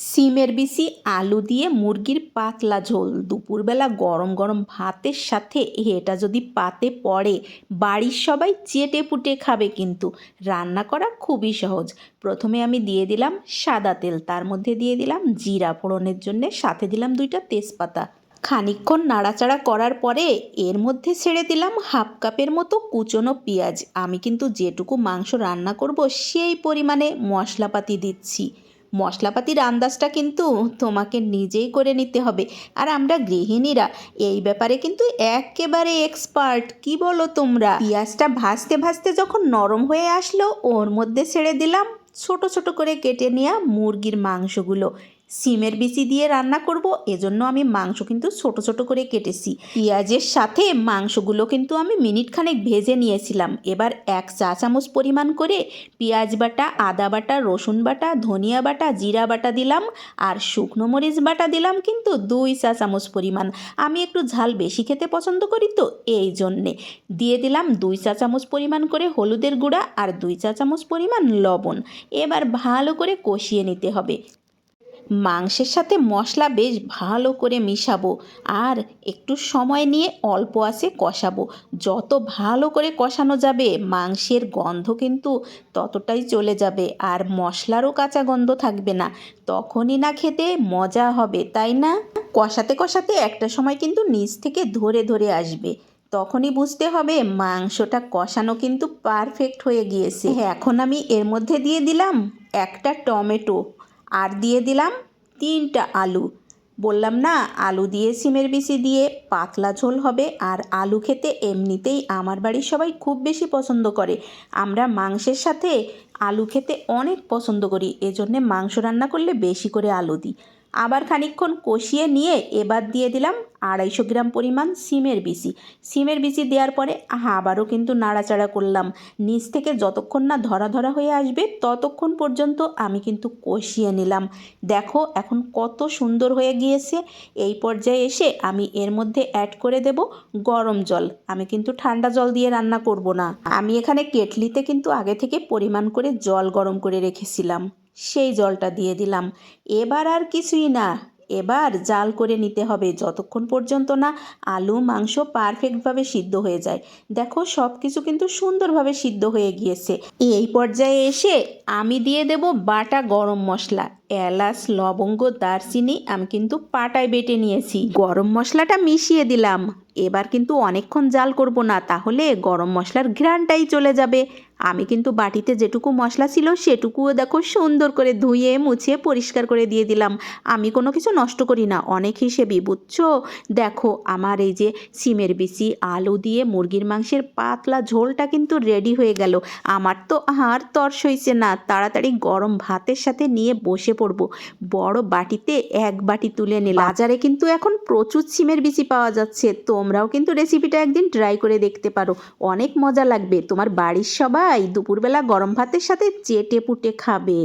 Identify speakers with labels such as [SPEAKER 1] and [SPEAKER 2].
[SPEAKER 1] সিমের বিচি, আলু দিয়ে মুরগির পাতলা ঝোল। দুপুরবেলা গরম গরম ভাতের সাথে এটা যদি পাতে পড়ে, বাড়ির সবাই চেটে পুটে খাবে কিন্তু। রান্না করা খুবই সহজ। প্রথমে আমি দিয়ে দিলাম সাদা তেল, তার মধ্যে দিয়ে দিলাম জিরা ফোড়নের জন্য, সাথে দিলাম দুইটা তেজপাতা। খানিকক্ষণ নাড়াচাড়া করার পরে এর মধ্যে ছেড়ে দিলাম হাফ কাপের মতো কুচনো পেঁয়াজ। আমি কিন্তু যেটুকু মাংস রান্না করব, সেই পরিমাণে মশলাপাতি দিচ্ছি। মশলাপাতির আন্দাজটা কিন্তু তোমাকে নিজেই করে নিতে হবে। আর আমরা গৃহিণীরা, এই ব্যাপারে কিন্তু একেবারে এক্সপার্ট কি বলো তোমরা? পেঁয়াজটা ভাজতে ভাজতে যখন নরম হয়ে আসলো, ওর মধ্যে ছেড়ে দিলাম ছোট ছোট করে কেটে নেওয়া মুরগির মাংসগুলো। সিমের বিচি দিয়ে রান্না করব, এজন্য আমি মাংস কিন্তু ছোট ছোট করে কেটেছি। পেঁয়াজের সাথে মাংসগুলো কিন্তু আমি মিনিট খানেক ভেজে নিয়েছিলাম। এবার এক চা চামচ পরিমাণ করে পেঁয়াজ বাটা, আদা বাটা, রসুন বাটা, ধনিয়া বাটা, জিরা বাটা দিলাম, আর শুকনো মরিচ বাটা দিলাম কিন্তু দুই চা চামচ পরিমাণ। আমি একটু ঝাল বেশি খেতে পছন্দ করি তো এই জন্যে। দিয়ে দিলাম দুই চা চামচ পরিমাণ করে হলুদের গুঁড়া আর দুই চা চামচ পরিমাণ লবণ। এবার ভালো করে কষিয়ে নিতে হবে। মাংসের সাথে মশলা বেশ ভালো করে মিশাবো আর একটু সময় নিয়ে অল্প আছে কষাবো। যত ভালো করে কষানো যাবে, মাংসের গন্ধ কিন্তু ততটাই চলে যাবে আর মশলারও কাঁচা গন্ধ থাকবে না। তখনই না খেতে মজা হবে, তাই না? কষাতে কষাতে একটা সময় কিন্তু নিচ থেকে ধরে ধরে আসবে। তখনই বুঝতে হবে মাংসটা কষানো কিন্তু পারফেক্ট হয়ে গিয়েছে। এখন আমি এর মধ্যে দিয়ে দিলাম একটা টমেটো। আর দিয়ে দিলাম তিনটা আলু। বললাম, না, আলু দিয়ে সিমের বিচি দিয়ে পাতলা ঝোল হবে। আর আলু খেতে এমনিতেই আমার বাড়ির সবাই খুব বেশি পছন্দ করে। আমরা মাংসের সাথে আলু খেতে অনেক পছন্দ করি। এজন্যে মাংস রান্না করলে বেশি করে আলু দিই। আবার খানিকক্ষণ কষিয়ে নিয়ে এবার দিয়ে দিলাম আড়াইশো গ্রাম পরিমাণ সিমের বিচি। সিমের বিচি দেওয়ার পরে আবারও কিন্তু নাড়াচাড়া করলাম। নিচ থেকে যতক্ষণ না ধরা ধরা হয়ে আসবে, ততক্ষণ পর্যন্ত আমি কিন্তু কষিয়ে নিলাম। দেখো, এখন কত সুন্দর হয়ে গিয়েছে। এই পর্যায়ে এসে আমি এর মধ্যে অ্যাড করে দেব গরম জল। আমি কিন্তু ঠান্ডা জল দিয়ে রান্না করব না। আমি এখানে কেটলিতে কিন্তু আগে থেকে পরিমাণ করে জল গরম করে রেখেছিলাম। সেই জলটা দিয়ে দিলাম। এবার আর কিছুই না। এবার জাল করে নিতে হবে। যতক্ষণ পর্যন্ত না আলু, মাংস পারফেক্টভাবে সিদ্ধ হয়ে যায়। দেখো সব কিছু কিন্তু সুন্দরভাবে সিদ্ধ হয়ে গিয়েছে। এই পর্যায়ে এসে আমি দিয়ে দেব বাটা গরম মশলা। এলাচ, লবঙ্গ, দারচিনি আমি কিন্তু পাটায় বেটে নিয়েছি। গরম মশলাটা মিশিয়ে দিলাম। এবার কিন্তু অনেকক্ষণ জাল করব না, তাহলে গরম মশলার ঘ্রাণটাই চলে যাবে। আমি কিন্তু বাটিতে যেটুকু মশলা ছিল সেটুকুও দেখো সুন্দর করে ধুয়ে, মুছে, পরিষ্কার করে দিয়ে দিলাম। আমি কোনো কিছু নষ্ট করি না, অনেক হিসেবে বুঝছ? দেখো, আমার এই যে সিমের বিচি, আলু দিয়ে মুরগির মাংসের পাতলা ঝোলটা কিন্তু রেডি হয়ে গেল। আমার তো আর তর সইছে না, তাড়াতাড়ি গরম ভাতের সাথে নিয়ে বসে পড়ব। বড় বাটিতে এক বাটি তুলে নিলাম। বাজারে কিন্তু এখন প্রচুর সিমের বিচি পাওয়া যাচ্ছে। তোমরাও কিন্তু রেসিপিটা একদিন ট্রাই করে দেখতে পারো। অনেক মজা লাগবে। তোমার বাড়ির সবাই দুপুরবেলা গরম ভাতের সাথে চেটে পুটে খাবে।